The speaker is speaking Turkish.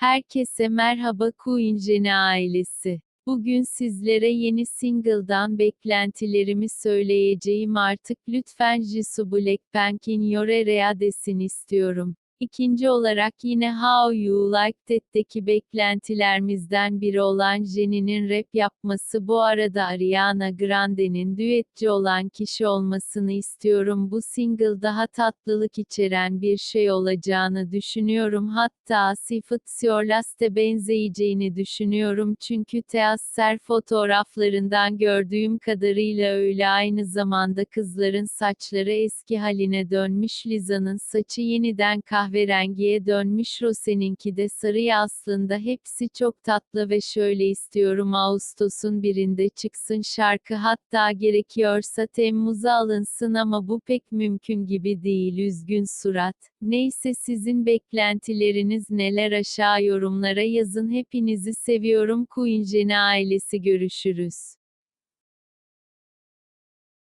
Herkese merhaba Queen'Jene ailesi. Bugün sizlere yeni single'dan beklentilerimi söyleyeceğim artık lütfen Jisoo Blackpink'in Yore Rea desin istiyorum. İkinci olarak yine How You Like That'teki beklentilerimizden biri olan Jennie'nin rap yapması bu arada Ariana Grande'nin düetçi olan kişi olmasını istiyorum. Bu single daha tatlılık içeren bir şey olacağını düşünüyorum. Hatta Sifat Siorlas'te benzeyeceğini düşünüyorum çünkü teasser fotoğraflarından gördüğüm kadarıyla öyle aynı zamanda kızların saçları eski haline dönmüş Liza'nın saçı yeniden kahverengiye dönmüş Rose'ninki de sarıya aslında hepsi çok tatlı ve şöyle istiyorum Ağustos'un birinde çıksın şarkı hatta gerekiyorsa Temmuz'a alınsın ama bu pek mümkün gibi değil üzgün surat. Neyse sizin beklentileriniz neler aşağı yorumlara yazın hepinizi seviyorum Queen'Jene ailesi görüşürüz.